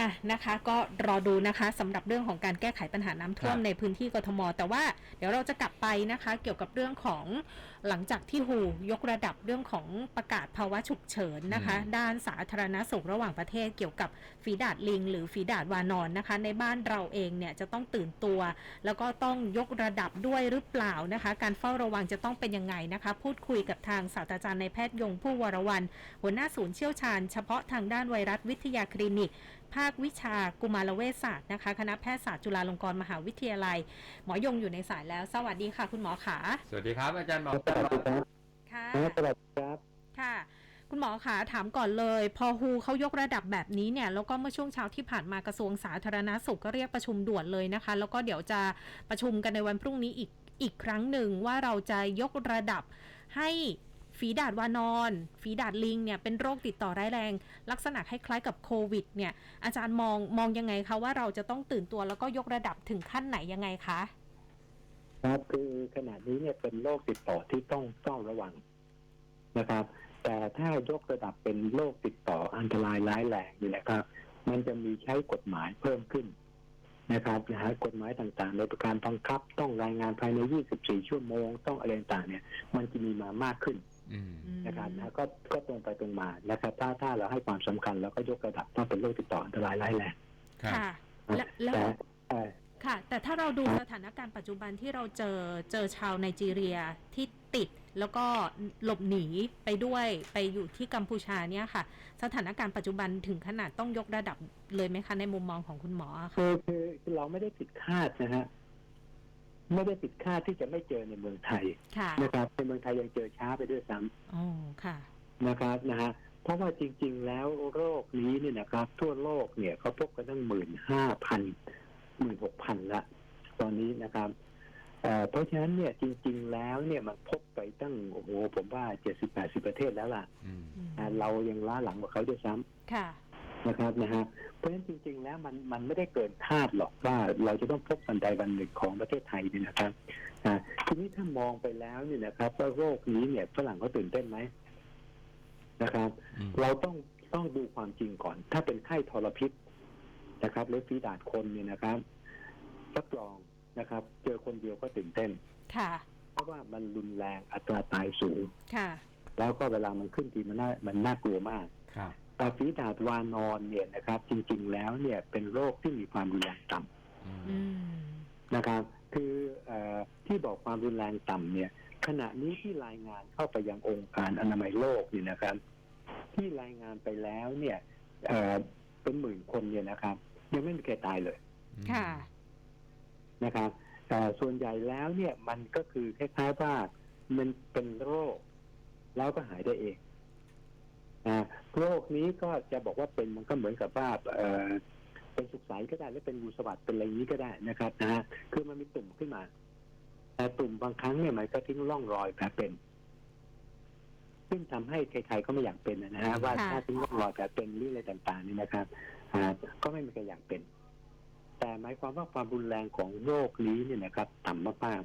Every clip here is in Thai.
อะนะคะก็รอดูนะคะสำหรับเรื่องของการแก้ไขปัญหาน้ำท่วมครับในพื้นที่กทม แต่ว่าเดี๋ยวเราจะกลับไปนะคะเกี่ยวกับเรื่องของหลังจากที่ฮูยกระดับเรื่องของประกาศภาวะฉุกเฉินนะคะ ด้านสาธารณสุขระหว่างประเทศเกี่ยวกับฝีดาดลิง หรือฝีดาดวานอนนะคะ ในบ้านเราเองเนี่ยจะต้องตื่นตัว แล้วก็ต้องยกระดับด้วยหรือเปล่านะคะ การเฝ้าระวังจะต้องเป็นยังไงนะคะ พูดคุยกับทางศาสตราจารย์ในายแพทย์ยงผู้วรวันหัวหน้าศูนย์เชี่ยวชาญ เฉพาะทางด้านไวรัสวิทยาคลินิก ภาควิชากุมารเวชศาสตร์นะคะคณะแพทยศาสตร์จุฬาลงกรณ์มหาวิทยาลัย หมอยงอยู่ในสายแล้ว สวัสดีค่ะ คุณหมอขาสวัสดีครับ อาจารย์หมอสวัสดีครับค่ะสวัสดีครับค่ะคุณหมอขาถามก่อนเลย พอฮูเขายกระดับแบบนี้เนี่ยแล้วก็เมื่อช่วงเช้าที่ผ่านมากระทรวงสาธารณาสุขก็เรียกประชุมด่วนเลยนะคะ แล้วก็เดี๋ยวจะประชุมกันในวันพรุ่งนี้อีกอีกครั้งหนึ่งว่าเราจะยกระดับให้ ฝีดาดวานอน ฝีดาดลิงเนี่ยเป็นโรคติดต่อร้ายแรง ลักษณะคล้ายๆกับโควิดเนี่ยอาจารย์มองมองยังไงคะว่าเราจะต้องตื่นตัวแล้วก็ยกระดับถึงขั้นไหนยังไงคะครับคือขณะนี้เนี่ยเป็นโรคติดต่อที่ต้องเฝ้าระวังนะครับ แต่ถ้ายกระดับเป็นโรคติดต่ออันตรายร้ายแรงนี่นะครับ มันจะมีใช้กฎหมายเพิ่มขึ้นนะครับนะฮะกฎหมายต่างๆ ในประการบังคับ ต้องรายงานภายใน 24 ชั่วโมง ต้องอะไรต่างเนี่ย มันจะมีมามากขึ้น นะครับนะก็ก็ตรงไปตรงมานะครับ ถ้าถ้าเราให้ความสำคัญแล้วก็ยกระดับต้องเป็นโรคติดต่ออันตรายร้ายแรงครับค่ะและแล้วแต่เอ่อค่ะ แต่ถ้าเราดูสถานการณ์ปัจจุบันที่เราเจอเจอชาวไนจีเรียที่ติดแล้วก็หลบหนีไปด้วยไปอยู่ที่กัมพูชาเนี่ยค่ะ สถานการณ์ปัจจุบันถึงขนาดต้องยกระดับเลยไหมคะในมุมมองของคุณหมออะค่ะคือคือคือเราไม่ได้ผิดคาดนะฮะ ไม่ได้ผิดคาดที่จะไม่เจอในเมืองไทยค่ะนะครับในเมืองไทยยังเจอช้าไปด้วยซ้ำอ๋อค่ะนะครับนะฮะเพราะว่าจริง ๆ แล้วโรคนี้เนี่ยนะครับ ทั่วโลกเนี่ยเขาพบกันตั้งหมื่นห้าพันหมื่นหกพันละ ตอนนี้นะครับเอ่อเพราะฉะนั้นเนี่ยจริง ๆ แล้วเนี่ยมันพบไปตั้งโอ้โหผมว่าเจ็ดสิบแปดสิบประเทศแล้วล่ะอืมอ่าเรายังล้าหลังกว่าเขาด้วยซ้ำค่ะ นะครับนะฮะเพราะฉะนั้นจริงๆแล้วมันมันไม่ได้เกินคาดหรอกว่าเราจะต้องพบวันใดวันหนึ่งของประเทศไทยเนี่ยนะครับอ่าทีนี้ถ้ามองไปแล้วเนี่ยนะครับว่าโรคนี้เนี่ยฝรั่งเขาตื่นเต้นไหมนะครับอืมเราต้องต้องดูความจริงก่อน ถ้าเป็นไข้ทรพิษนะครับหรือฝีดาดคนเนี่ยนะครับรับรองนะครับ เจอคนเดียวก็ตื่นเต้น ค่ะ เพราะว่ามันรุนแรงอัตราตายสูง ค่ะ แล้วก็เวลามันขึ้นทีมันน่ามันน่ากลัวมาก ครับ แต่ฝีดาดวานอนเนี่ยนะครับ จริง ๆ แล้วเนี่ยเป็นโรคที่มีความรุนแรงต่ำอืมอืมนะครับ คือเออที่บอกความรุนแรงต่ำเนี่ย ขณะนี้ที่รายงานเข้าไปยังองค์การอนามัยโลกเนี่ยนะครับ ที่รายงานไปแล้วเนี่ยเออเป็นหมื่นคนเนี่ยนะครับ ยังไม่มีใครตายเลย ค่ะนะครับแต่ส่วนใหญ่แล้วเนี่ยมันก็คือคล้ายๆว่ามันเป็นโรค แล้วก็หายได้เอง นะโรคนี้ก็จะบอกว่าเป็นมันก็เหมือนกับว่าเออเป็นสุกใสก็ได้หรือเป็นงูสวัสดเป็นอะไรอย่างนี้ก็ได้นะครับนะฮะคือมันมีตุ่มขึ้นมา แต่ตุ่มบางครั้งเนี่ยมันก็ทิ้งร่องรอยแผลเป็นซึ่งทำให้ใครๆก็ไม่อยากเป็นนะฮะว่าค่ะถ้าทิ้งร่องรอยแผลเป็นหรืออะไรต่างๆนี่นะครับอ่าก็ไม่มีใครอยากเป็น แต่หมายความว่าความรุนแรงของโรคนี้เนี่ยนะครับ ต่ำมาก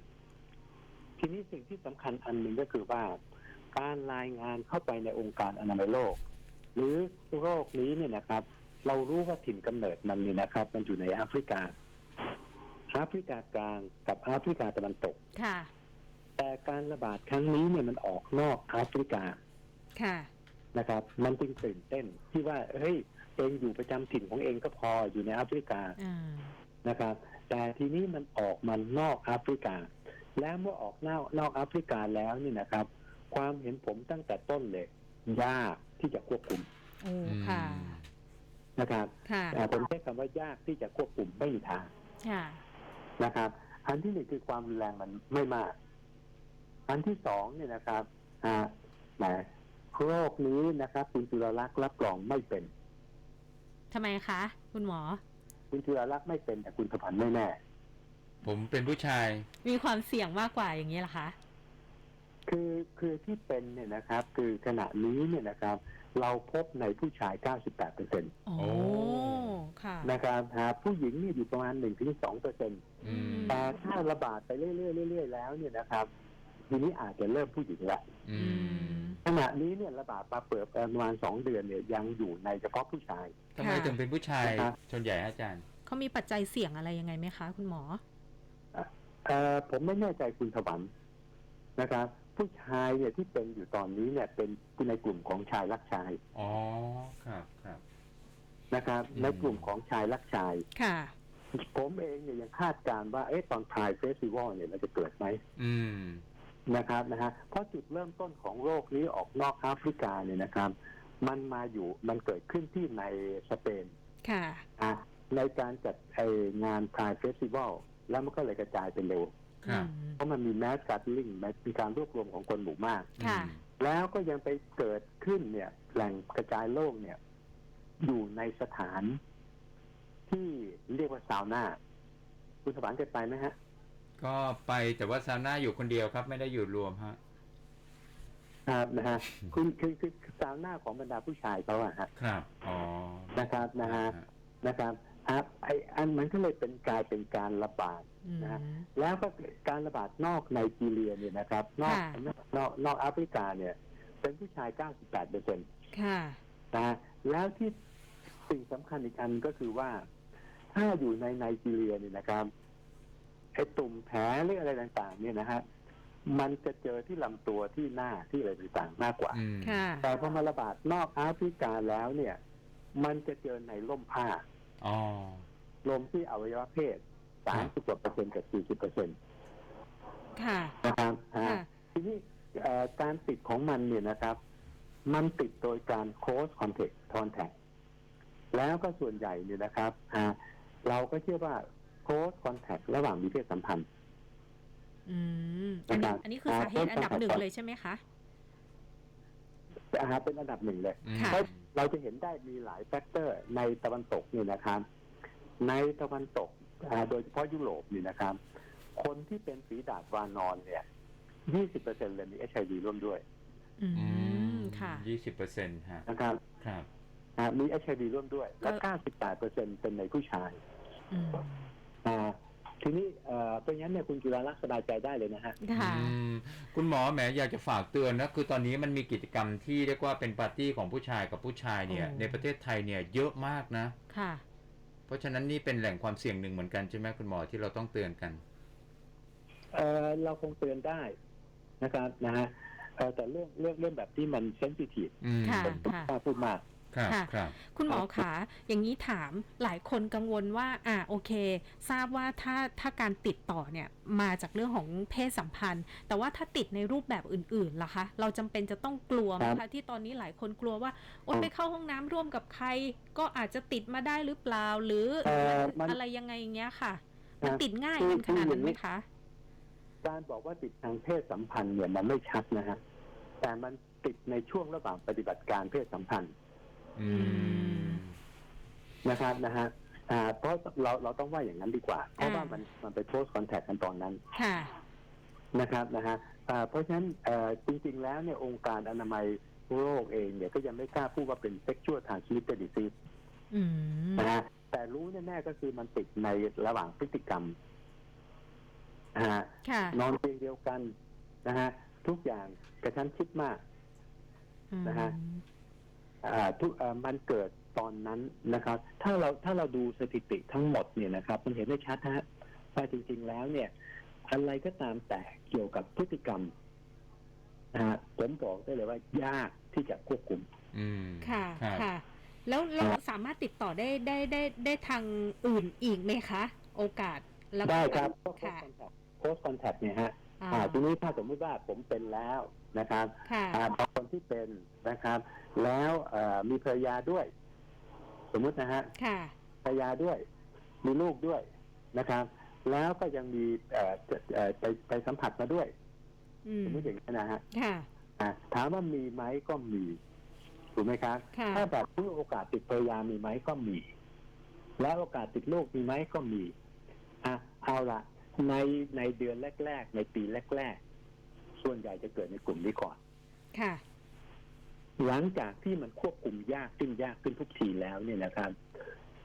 ๆทีนี้สิ่งที่สำคัญอันหนึ่งก็คือว่า การรายงานเข้าไปในองค์การอนามัยโลก หรือโรคนี้เนี่ยนะครับ เรารู้ว่าถิ่นกำเนิดมันเนี่ยนะครับ มันอยู่ในแอฟริกาแอฟริกากลางกับแอฟริกาตะวันตกค่ะแต่การระบาดครั้งนี้เนี่ยมันออกนอกแอฟริกาค่ะนะครับ มันจึงตื่นเต้นที่ว่าเฮ้ยเองอยู่ประจำถิ่นของเองก็พออยู่ในแอฟริกาอ่านะครับ แต่ทีนี้มันออกมานอกแอฟริกา แล้วเมื่อออกนอกนอกแอฟริกาแล้วนี่นะครับ ความเห็นผมตั้งแต่ต้นเลยยากที่จะควบคุมโอ้ค่ะนะครับค่ะแต่ผมใช้คำว่ายากที่จะควบคุมไม่มีทางค่ะนะครับ อันที่หนึ่งคือความรุนแรงมันไม่มาก อันที่สองเนี่ยนะครับอ่าแหมโรคนี้นะครับคุณจุลลักษณ์รับรองไม่เป็นทำไมคะ คุณหมอ คุณจุลลักษณ์ไม่เป็นแต่คุณสพันธ์ไม่แน่ ผมเป็นผู้ชาย มีความเสี่ยงมากกว่าอย่างนี้เหรอคะ คือคือที่เป็นเนี่ยนะครับ คือขณะนี้เนี่ยนะครับ เราพบในผู้ชาย 98เปอร์เซ็นต์โอ้โอ้ค่ะนะครับหาผู้หญิงเนี่ยอยู่ประมาณ1-2เปอร์เซ็นต์อืมแต่ถ้าระบาดไปเรื่อยๆเรื่อยๆแล้วเนี่ยนะครับทีนี้อาจจะเริ่มผู้หญิงละอือืมมฉะณะนี้เนี่ยระบาดมาเปิดประมาณสองเดือนเนี่ยยังอยู่ในเฉพาะผู้ชายทำไมถึงเป็นผู้ชายครับส่วนใหญ่ฮะอาจารย์เขามีปัจจัยเสี่ยงอะไรยังไงไหมคะ คุณหมอเอ่อผมไม่แน่ใจคุณถวันนะครับ ผู้ชายเนี่ยที่เป็นอยู่ตอนนี้เนี่ยเป็นในกลุ่มของชายรักชายอ๋อครับครับนะครับอืมในกลุ่มของชายรักชาย ค่ะ ผมเองเนี่ยยังคาดการณ์ว่าเอ๊ะตอนพายเฟสติวัลเนี่ยเราจะเกิดไหมอืมนะครับนะฮะเพราะจุดเริ่มต้นของโรคนี้ออกนอกแอฟริกาเนี่ยนะครับ มันมาอยู่มันเกิดขึ้นที่ในสเปน ค่ะอะในการจัดไองานพายเฟสติวัลแล้วมันก็เลยกระจายไปเร็ว ครับอืมเพราะมันมีแมสการ์ดลิงมีการรวบรวมของคนหมู่มาก ค่ะอืมแล้วก็ยังไปเกิดขึ้นเนี่ย แหล่งกระจายโรคเนี่ย อยู่ในสถาน ที่เรียกว่าซาวน่าคุณสวรรค์เคยไปไหมฮะ ก็ไปแต่ว่าซาวน่าอยู่คนเดียวครับ ไม่ได้อยู่รวมฮะครับนะฮะคุณคือคือซาวน่าของบรรดาผู้ชายเขาอะฮะครับอ๋อนะครับนะฮะนะครับ อะไออันมันก็เลยเป็นกลายเป็นการระบาดอืมนะฮะแล้วก็การระบาดนอกไนจีเรียเนี่ยนะครับ นอกค่ะนอกนอกแอฟริกาเนี่ย เป็นผู้ชาย 98เปอร์เซ็นต์ค่ะนะฮะแล้วที่สิ่งสำคัญอีกอันก็คือว่า ถ้าอยู่ในไนจีเรียเนี่ยนะครับไอ้ตุ่มแผลหรืออะไรต่าง ๆ เนี่ยนะฮะมันจะเจอที่ลำตัวที่หน้าที่อะไรต่างๆมากกว่าอืมค่ะแต่พอมาระบาดนอกแอฟริกาแล้วเนี่ย มันจะเจอในร่มผ้า อ๋อลมที่อวัยวะเพศสามสิบกว่าเปอร์เซ็นต์กับสี่สิบเปอร์เซ็นต์ค่ะ นะครับอ่าค่ะ ทีนี้เอ่อการติดของมันเนี่ยนะครับ มันติดโดยการ close contact contact แล้วก็ส่วนใหญ่เนี่ยนะครับอ่าเราก็เชื่อว่า close contact ระหว่างมีเพศสัมพันธ์ อืม อันนี้ นะครับอันนี้คือสาเหตุอันดับหนึ่งเลยใช่ไหมคะอ่าเป็นอันดับหนึ่งเลยอืมค่ะ เพราะ เราจะเห็นได้มีหลายแฟกเตอร์ในตะวันตกเนี่ยนะครับ ในตะวันตกอ่าโดยเฉพาะยุโรปนี่นะครับ คนที่เป็นฝีดาดวานอนเนี่ย20%เลยมีเอชไอวีร่วมด้วยอือืมค่ะยี่สิบเปอร์เซ็นต์ฮะนะครับ ครับอ่ามีเอชไอวีร่วมด้วย และก็98%เป็นในผู้ชายอืมอ่า ทีนี้เอ่อเพราะงั้นเนี่ยคุณจุฬาลักษณ์สบายใจได้เลยนะฮะ ค่ะ อืมคุณหมอแหมอยากจะฝากเตือนนะคือตอนนี้มันมีกิจกรรมที่เรียกว่าเป็นปาร์ตี้ของผู้ชายกับผู้ชายเนี่ยโอ้ ในประเทศไทยเนี่ยเยอะมากนะ ค่ะ เพราะฉะนั้นนี่เป็นแหล่งความเสี่ยงหนึ่งเหมือนกันใช่ไหมคุณหมอที่เราต้องเตือนกัน เอ่อเราคงเตือนได้นะครับนะฮะเอ่อแต่เรื่องเรื่องเรื่องแบบที่มันเซนซิทีฟอืม ค่ะ ผมไม่กล้าพูดมาก ครับค่ะครับ คุณหมอขาอย่างนี้ถามหลายคนกังวลว่า อ่าโอเค ทราบว่าถ้าถ้าการติดต่อเนี่ยมาจากเรื่องของเพศสัมพันธ์ แต่ว่าถ้าติดในรูปแบบอื่นๆล่ะคะ เราจำเป็นจะต้องกลัวไหมครัคะบที่ตอนนี้หลายคนกลัวว่าโอ๊ยอ๋อไปเข้าห้องน้ำร่วมกับใคร ก็อาจจะติดมาได้หรือเปล่าหรือเอ่อมันอะไรยังไงอย่างเงี้ยค่ะ มันครับติดง่ายคือกันขนาดนั้นไหมคืออย่างนี้คะการบอกว่าติดทางเพศสัมพันธ์เนี่ยมันไม่ชัดนะฮะแต่มันติดในช่วงระหว่างปฏิบัติการเพศสัมพันธ์อืม นะครับนะฮะอ่าเพราะเราเราต้องว่าอย่างนั้นดีกว่า เพราะว่าอ่ามัมันมันไปโพสคอนแทคกันตอนนั้นค่ะนะครับนะฮะอ่าเพราะฉะนั้นเอ่อจริง ๆ แล้วเนี่ยองค์การอนามัยโลกเองเนี่ยก็ยังไม่กล้าพูดว่าเป็น sexual transmitted disease อืมนะฮะแต่รู้แน่ๆก็คือมันติดในระหว่างพฤติกรรมนะฮะค่ะนอนเตียงเดียวกันนะฮะทุกอย่างกระชั้นชิดมากนะฮะอ่า ทุกอ่ามันเกิดตอนนั้นนะครับ ถ้าเราถ้าเราดูสถิติทั้งหมดเนี่ยนะครับ มันเห็นได้ชัดฮะว่าจริง ๆ แล้วเนี่ย อะไรก็ตามแต่เกี่ยวกับพฤติกรรมนะฮะผมบอกได้เลยว่ายากที่จะควบคุม อืมค่ะครับค่ะ แล้วเราสามารถติดต่อได้ได้ได้ได้ทางอื่นอีกไหมคะ โอกาสแล้วก็ได้ครับก็โค้ค่ะชคอนแทคโค้ชคอนแทคเนี่ยฮะอ่าอ่าทีนี้ถ้าสมมติว่าผมเป็นแล้ว นะครับค่ะอ่าบางคนที่เป็นนะครับ แล้วเอ่อมีภรรยาด้วย สมมุตินะฮะค่ะภรรยาด้วย มีลูกด้วยนะครับ แล้วก็ยังมีเอ่อจะเอ่อไปไปสัมผัสมาด้วยอืมสมมติอย่างนี้นะฮะค่ะอะถามว่ามีไหมก็มีถูกไหมครับค่ะถ้าแบบที่โอกาสติดภรรยามีไหมก็มี แล้วโอกาสติดลูกมีไหมก็มีอะเอาละในในเดือนแรก ๆ ในปีแรกๆ ส่วนใหญ่จะเกิดในกลุ่มนี้ก่อน ค่ะ หลังจากที่มันควบคุมยากขึ้นยากขึ้นทุกทีแล้วเนี่ยนะครับ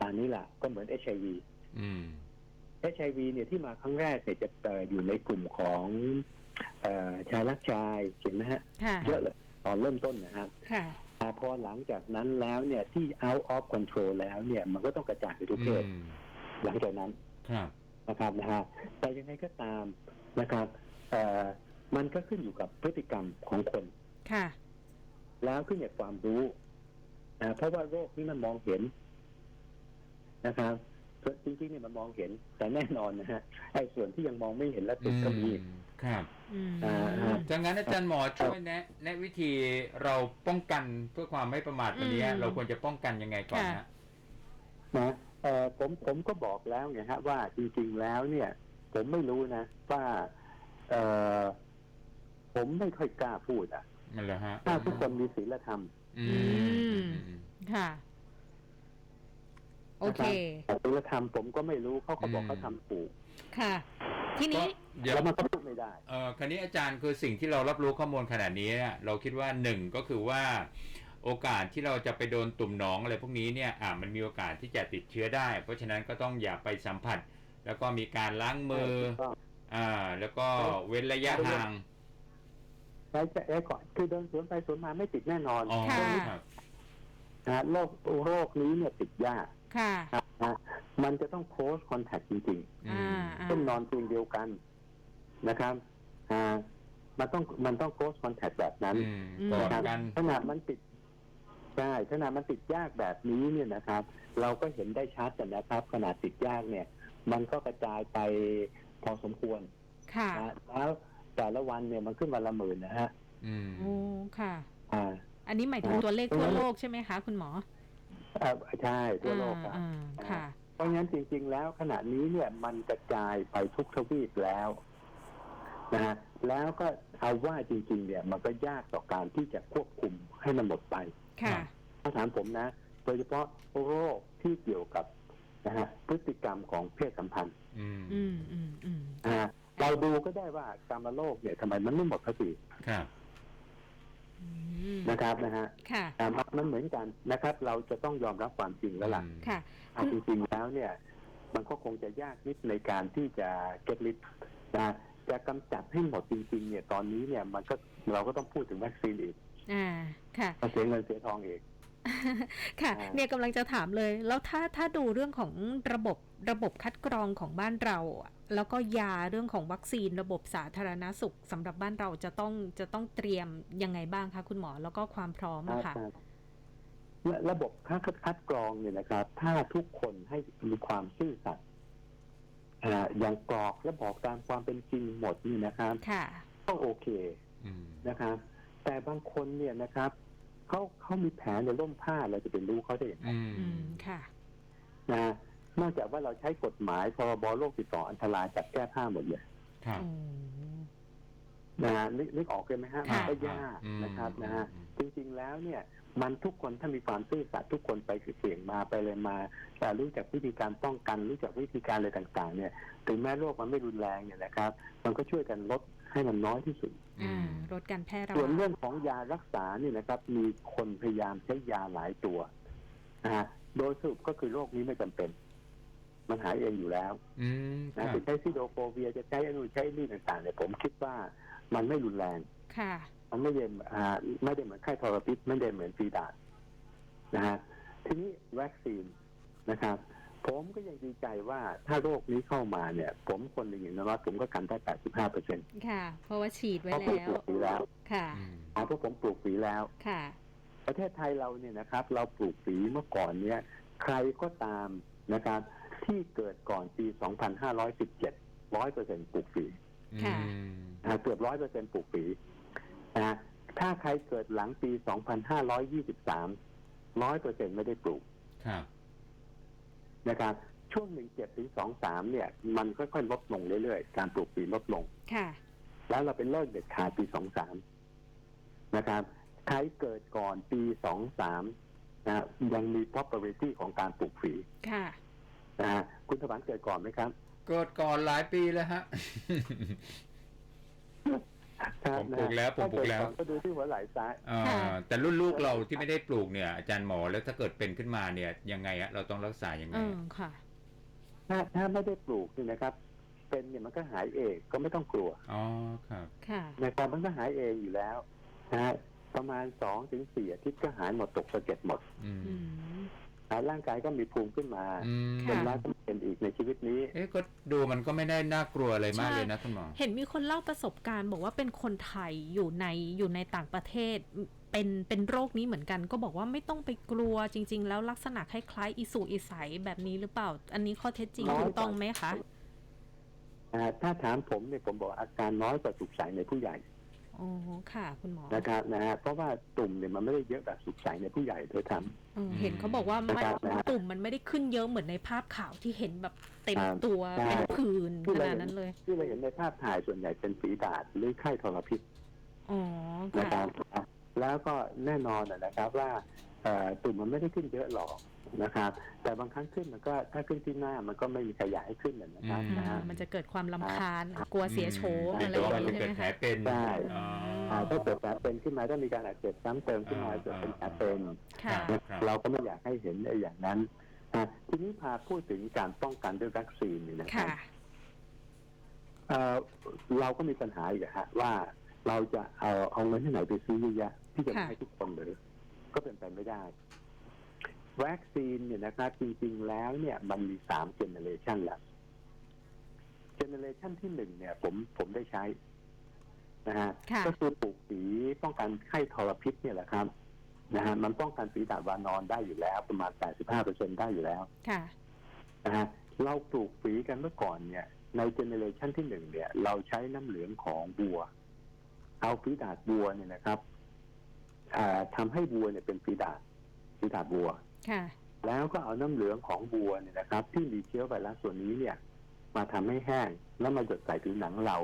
ตอนนี้แหละก็เหมือนเอชไอวีอืมเอชไอวีเนี่ยที่มาครั้งแรกเนี่ยจะเอ่ออยู่ในกลุ่มของเออชายรักชายเห็นไหมฮะค่ะเยอะเลยตอนเริ่มต้นนะฮะค่ะแต่พอหลังจากนั้นแล้วเนี่ยที่ out of control แล้วเนี่ย มันก็ต้องกระจายไปทุกเพศอืมหลังจากนั้นครับนะครับนะฮะแต่ยังไงก็ตามนะครับเอ่อ มันก็ขึ้นอยู่กับพฤติกรรมของคน ค่ะ แล้วขึ้นกับความรู้นะเพราะว่าโรคนี้มันมองเห็นนะครับจริงๆเนี่ยมันมองเห็น แต่แน่นอนนะฮะไอ้ส่วนที่ยังมองไม่เห็นและติดก็มีอืมครับอืมอ่าดังนั้นอาจารย์หมอช่วยแนะแนะวิธีเราป้องกันเพื่อความไม่ประมาทวันนี้อืมเราควรจะป้องกันยังไงก่อนค่ะฮะนะเอ่อผมผมก็บอกแล้วไงฮะ ว่าจริงๆแล้วเนี่ย ผมไม่รู้นะว่า เอ่อ ผมไม่ค่อยกล้าพูดอะมันเหรอฮะถ้าทุกคนมีศีลธรรมอืมอืมอืมค่ะ โอเคแต่ศีลธรรมผมก็ไม่รู้เขาก็บอกเขาทำถูกค่ะ ทีก็นี้เดี๋ยวแล้วมันก็พูดไม่ได้เอ่อคราวนี้อาจารย์คือสิ่งที่เรารับรู้ข้อมูลขนาดนี้เนี่ยเราคิดว่าหนึ่งก็คือว่าโอกาสที่เราจะไปโดนตุ่มหนองอะไรพวกนี้เนี่ยอ่ามันมีโอกาสที่จะติดเชื้อได้ เพราะฉะนั้นก็ต้องอย่าไปสัมผัส แล้วก็มีการล้างมือ อ่า แล้วก็เว้นระยะห่าง ใช้จะเอ๊ะก่อนคือเดินสวนไปสวนมาไม่ติดแน่นอนอ๋อค่ะ ครับนะฮะโรคโรคนี้เนี่ยติดยากค่ะ นะฮะมันจะต้อง close contact จริงอือ่ามอ่าๆต้องนอนเตียงเดียวกันนะครับอ่ามันต้องมันต้อง close contact แบบนั้น อืมอืมกอดนะครับกัน ขนาดมันติดใช่ขนาดมันติดยากแบบนี้เนี่ยนะครับ เราก็เห็นได้ชัดกันนะครับ ขนาดติดยากเนี่ย มันก็กระจายไปพอสมควรค่ะ นะแล้ว แต่ละวันเนี่ยมันขึ้นวันละหมื่นนะฮะ อืมโอ้ค่ะ อ่า อันนี้หมายถึงตัวเลขทั่วโลกใช่ไหมคะ คุณหมอเอ่อใช่ทั่วโลกครับอ่าอ่าค่ะ เพราะงั้นจริง ๆ แล้วขณะนี้เนี่ยมันกระจายไปทุกทวีปแล้วนะฮะแล้วก็เอาว่าจริง ๆ เนี่ยมันก็ยากต่อการที่จะควบคุมให้มันหมดไปค่ะ ถ้าถามผมนะ โดยเฉพาะโรคที่เกี่ยวกับนะฮะพฤติกรรมของเพศสัมพันธ์อืมอืมอืมอืมนะฮะ เราดูก็ได้ว่าการมาโรคเนี่ยทำไมมันไม่หมดสักทีครับอืมนะครับนะฮะค่ะอ่ามันมันเหมือนกันนะครับ เราจะต้องยอมรับความจริงแล้วล่ะค่ะเอาจริงๆแล้วเนี่ย มันก็คงจะยากนิดในการที่จะเก็ตลิสนะจะกำจัดให้หมดจริง ๆ เนี่ยตอนนี้เนี่ยมันก็เราก็ต้องพูดถึงวัคซีนอีก อ่า ค่ะเสียเงินเสียทองอีกค่ะอ่าเนี่ยกำลังจะถามเลย แล้วถ้าถ้าดูเรื่องของระบบระบบคัดกรองของบ้านเราอะ แล้วก็ยาเรื่องของวัคซีนระบบสาธารณสุขสำหรับบ้านเราจะต้องจะต้องเตรียมยังไงบ้างคะคุณหมอแล้วก็ความพร้อมอะค่ะครับและระบบคัดคัดกรองเนี่ยนะครับ ถ้าทุกคนให้มีความซื่อสัตย์อ่าอย่างกรอกและบอกตามความเป็นจริงหมดนี่นะครับค่ะก็โอเคอืมนะครับ แต่บางคนเนี่ยนะครับเขาเขามีแผลในร่มผ้าเราจะเป็นรู้เขาได้ยังไงอืมอืมค่ะนะ นอกจากว่าเราใช้กฎหมายพรบโรคติดต่ออันตรายจับแก้ผ้าหมดเลยครับโอ้นะฮะนึกนึกออกเลยไหมฮะค่ะมันก็ยากอืมนะครับนะฮะอืมจริงๆแล้วเนี่ย มันทุกคนถ้ามีความซื่อสัตย์ทุกคนไปเสี่ยงมาไปเลยมา แต่รู้จักวิธีการป้องกัน รู้จักวิธีการอะไรต่าง ๆ เนี่ย ถึงแม้โรคมันไม่รุนแรงเนี่ยนะครับ มันก็ช่วยกันลดให้มันน้อยที่สุดอ่าลดการแพร่ระส่วนบาดเรื่องของยารักษาเนี่ยนะครับ มีคนพยายามใช้ยาหลายตัวนะฮะโดยสรุปก็คือโรคนี้ไม่จำเป็น มันหายเองอยู่แล้วอืมคนะรับจะใช้ซิโดโฟเวียจะใช้อนุใช้นี่ต่างๆเนี่ยผมคิดว่ามันไม่รุนแรงค่ะมันไม่ได้อ่าไม่ได้เหมือนไข้ทรพิษไม่ได้เหมือนฟีดาดนะฮะทีนี้วัคซีนนะครับ ผมก็ยังดีใจว่าถ้าโรคนี้เข้ามาเนี่ย ผมคนหนึ่งอย่างน้อยผมก็กันได้85เปอร์เซ็นต์ค่ะ เพราะว่าฉีดไว้เพราะผมแล้ปลูวกฝีแล้ว ค่ะอืมอ่าเพราะผมปลูกฝีแล้วค่ะ ประเทศไทยเราเนี่ยนะครับ เราปลูกฝีเมื่อก่อนเนี่ย ใครก็ตามนะครับ ที่เกิดก่อนปี 2517ร้อยเปอร์เซ็นต์ปลูกฝีค่ะอืมนะเกือบร้อยเปอร์เซ็นต์ปลูกฝีนะถ้าใครเกิดหลังปี 2523ร้อยเปอร์เซ็นต์ไม่ได้ปลูกครับนะครับ ช่วงหนึ่งเจ็ดถึงสองสามเนี่ย มันค่อยๆ ลดลงเรื่อยๆ การปลูกฝีลดลง ค่ะ แล้วเราเป็นเลิกเด็ดขาดปีสองสามนะครับใครเกิดก่อนปีสองสามนะยังมี probability ของการปลูกฝีค่ะ นะฮะคุณถวันเกิดก่อนไหมครับ เกิดก่อนหลายปีแล้วฮะ ครับผมปลูกแล้วผมปลูกแล้ว ถ้าเดอนก็ดูที่หัวไหล่ซ้ายอ่าค่ะ แต่รุ่นลูกเราที่ไม่ได้ปลูกเนี่ย อาจารย์หมอแล้วถ้าเกิดเป็นขึ้นมาเนี่ยยังไงอะเราต้องรักษายังไง เอออะค่ะ ถ้าถ้าไม่ได้ปลูกนี่นะครับ เป็นเนี่ยมันก็หายเองก็ไม่ต้องกลัวอ๋อครับ ค่ะ นะครับมันก็หายเองอยู่แล้วนะฮะประมาณสองถึงสี่อาทิตย์ก็หายหมดตกสะเก็ดหมด อืม อืมอ่า ร่างกายก็มีภูมิขึ้นมาอืมค่ะเป็นร้อยก็เป็นอีกในชีวิตนี้ เอ๊ะก็ดูมันก็ไม่ได้น่ากลัวอะไรมากเลยนะคุณหมอ เห็นมีคนเล่าประสบการณ์ บอกว่าเป็นคนไทยอยู่ในอยู่ในต่างประเทศเป็นเป็นโรคนี้เหมือนกัน ก็บอกว่าไม่ต้องไปกลัวจริง ๆ แล้วลักษณะคล้ายๆอิสุอิสัยแบบนี้หรือเปล่า อันนี้ข้อเท็จจริงน้อยถูกต้องไหมคะอ่าถ้าถามผมเนี่ยผมบอกอาการน้อยกว่าสุกใสในผู้ใหญ่ อ๋อค่ะ คุณหมอนะครับนะฮะเพราะว่าตุ่มเนี่ยมันไม่ได้เยอะแบบสุกใสในผู้ใหญ่โดยทำเออเห็นเขาบอกว่าไม่นะครับนะตุ่มมันไม่ได้ขึ้นเยอะเหมือนในภาพข่าวที่เห็นแบบเต็มอ่าตัวใช่เป็นผื่นที่ขเรานาดเห็นนั้นเลย ที่เราเห็นในภาพถ่ายส่วนใหญ่เป็นฝีดาษหรือไข้ทรพิษอ๋อนะคค่ะรับแล้วก็แน่นอนนะครับว่าเอ่อตุ่มมันไม่ได้ขึ้นเยอะหรอก นะครับ แต่บางครั้งขึ้นมันก็ถ้าขึ้นที่หน้ามันก็ไม่มีใครอยากให้ขึ้นนะนะครับอืมนะฮะมันจะเกิดความลำคาญกลัวเสียโฉมอืมอะไรแต่อว่าย่างมันนี้เกิใช่ดไหมแผลคะเป็นใช่อ๋ออ่าถ้าเกิดแผลเป็นขึ้นมาถ้ามีการอักเสบซ้ำเติมขึ้นมาอ่าจนเป็นแผลเป็นค่ะครับเราก็ไม่อยากให้เห็นไอ้อย่างนั้นอะทีนี้พาพูดถึงการป้องกันด้วยวัคซีนนี่นะครัค่ะบเอ่อเราก็มีปัญหาอีกอะฮะว่าเราจะเอาเอาเงินที่ไหนไปซื้อเยอะแยะที่จะค่ะให้ทุกคนหรือก็เป็นไปไม่ได้ วัคซีนเนี่ยนะครับจริงๆแล้วเนี่ยมันมีสามเจเนเรชันแล้วเจเนเรชันที่หนึ่งเนี่ย ผมผมได้ใช้นะฮะค่ะก็คือปลูกฝีป้องกันไข้ทรพิษเนี่ยแหละครับนะฮะมันป้องกันฝีดาดวานอนได้อยู่แล้ว ประมาณ 85%ได้อยู่แล้วค่ะนะฮะเราปลูกฝีกันเมื่อก่อนเนี่ย ในเจเนเรชันที่หนึ่งเนี่ย เราใช้น้ำเหลืองของวัว เอาฝีดาดวัวเนี่ยนะครับอ่าทำให้วัวเนี่ยเป็นฝีดาดฝีดาดวัว ค่ะ แล้วก็เอาน้ำเหลืองของวัวเนี่ยนะครับ ที่มีเชื้อไวรัสส่วนนี้เนี่ย มาทำให้แห้งแล้วมาหยดใส่ผิวหนังเรา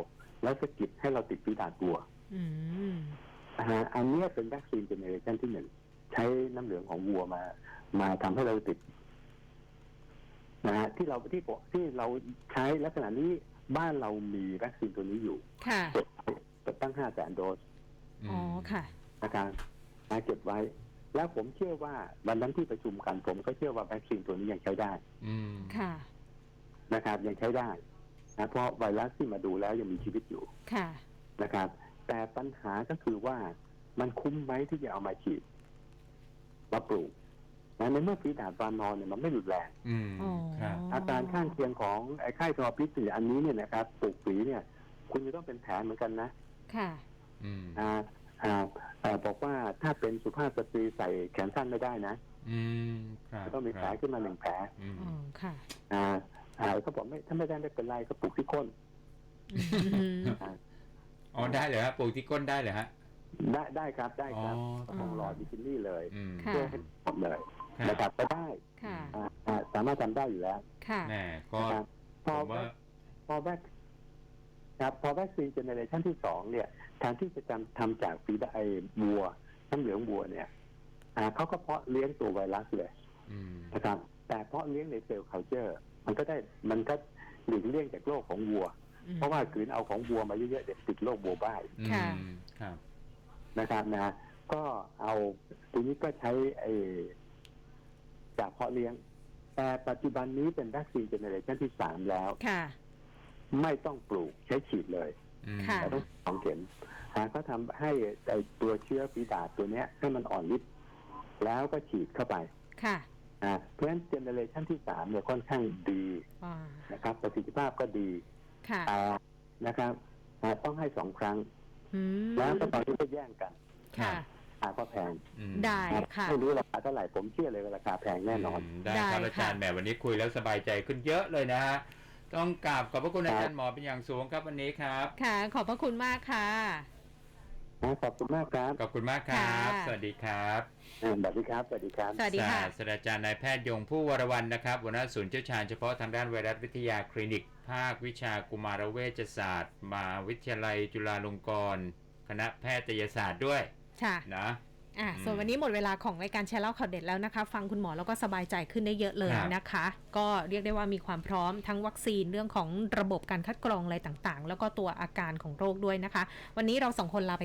แล้วสะกิดให้เราติดฝีดาดวัวอืมนะฮะอันเนี้ยเป็นวัคซีนเจเนอเรชันที่หนึ่งใช้น้ำเหลืองของวัวมา มาทำให้เราติดนะฮะที่เราที่บอกที่เราใช้ลักษณะนี้บ้านเรามีวัคซีนตัวนี้อยู่ค่ะเก็บเก็บตั้งห้าแสนโดสอ๋อค่ะนะครับนะเก็บไว้ แล้วผมเชื่อว่าวันนั้นที่ประชุมกันผมก็เชื่อว่าวัคซีนตัวนี้ยังใช้ได้ อืมค่ะ นะครับ ยังใช้ได้นะเพราะไวรัสที่มาดูแล้วยังมีชีวิตอยู่ค่ะ นะครับ แต่ปัญหาก็คือว่ามันคุ้มไหมที่จะเอามาฉีดมาปลูกนะในเมื่อฝีดาดวานอนเนี่ยมันไม่รุนแรง อืมอ๋อครับ อาการข้างเคียงของไอ้ไข้ทรพิษเนี่ยอันนี้เนี่ยนะครับปลูกฝีเนี่ย คุณจะต้องเป็นแผลเหมือนกันนะค่ะ อืม อ่าอ่าอ่า บอกว่าถ้าเป็นสุภาพสตรีใส่แขนสั้นไม่ได้นะ อืมครับต้องมีแผลขึ้นมาหนึ่งแผลอืมอ๋อค่ะอ่าอ่าเขาบอกไม่ถ้าไม่ได้ไม่เป็นไรก็ปลูกที่ก้นอืมอ่าอ๋อได้เหรอฮะปลูกที่ก้นได้เหรอฮะได้ได้ครับได้ครับอ๋อของหลอดบิกินี่เลยอืมค่ะเพื่อให้หมดเลยครับนะครับก็ได้ค่ะอ่าอ่าสามารถทำได้อยู่แล้วค่ะแน่ก็นะครับพผอมว่าพอแวคครับพอวัคซีนเจเนเรชันที่สองเนี่ย แทนที่จะทำทำจากฟีดาไอวัวน้ำเหลืองวัวเนี่ยอ่าเขาก็เพาะเลี้ยงตัวไวรัสเลยอืมนะครับ แต่เพาะเลี้ยงในเซลล์เคาเจอร์ มันก็ได้มันก็หลีกเลี่ยงจากโรคของวัว เพราะว่าขืนเอาของวัวมาเยอะๆเด็กติดโรควัวบ้ายอืมค่ะครับนะครับนะก็เอาทีนี้ก็ใช้ไอ้จากเพาะเลี้ยง แต่ปัจจุบันนี้เป็นวัคซีนเจเนเรชันที่สามแล้วค่ะไม่ต้องปลูกใช้ฉีดเลยอืม ค่ะ แต่ต้องสองเข็มหาก็ทำให้ไอ้ตัวเชื้อฝีดาดตัวเนี้ยให้มันอ่อนฤทธิ์แล้วก็ฉีดเข้าไปค่ะ อ่าเพราะฉะนั้นเจเนเรชันที่สามเนี่ยค่อนข้างดีอ่านะครับ ประสิทธิภาพก็ดีค่ะแต่นะครับอ่าต้องให้สองครั้ง อืม แล้วก็ตอนนี้ก็แย่งกันค่ะ ราคาก็แพงอืมได้ครับค่ะ ไม่รู้ราคาเท่าไหร่ผมเชื่อเลยว่าราคาแพงแน่นอน มได้ครับได้อาจารย์ค่ะ แหมวันนี้คุยแล้วสบายใจขึ้นเยอะเลยนะฮะ ต้องกราบขอบพระคุณอาจารย์หมอเป็นอย่างสูงครับวันนี้ครับ ค่ะ ขอบพระคุณมากค่ะนะขอบคุณมากครับ ขอบคุณมากครับค่ะสวัสดีครับอ่าสวัสดีครับ สวัสดีครับ สวัสดีค่ะศาสตราจารย์นายแพทย์ยงผู้วรวรรณนะครับหัวหน้าศูนย์เชี่ยวชาญเฉพาะทางด้านไวรัสวิทยาคลินิก ภาควิชากุมารเวชศาสตร์มหาวิทยาลัยจุฬาลงกรณ์คณะแพทยศาสตร์ด้วย ค่ะ นะ อะอืมส่วนวันนี้หมดเวลาของรายการแชร์เล่าข่าวเด็ดแล้วนะคะ ฟังคุณหมอแล้วก็สบายใจขึ้นได้เยอะเลยครับนะคะ ก็เรียกได้ว่ามีความพร้อมทั้งวัคซีนเรื่องของระบบการคัดกรองอะไรต่างๆ แล้วก็ตัวอาการของโรคด้วยนะคะ วันนี้เราสองคนลาไป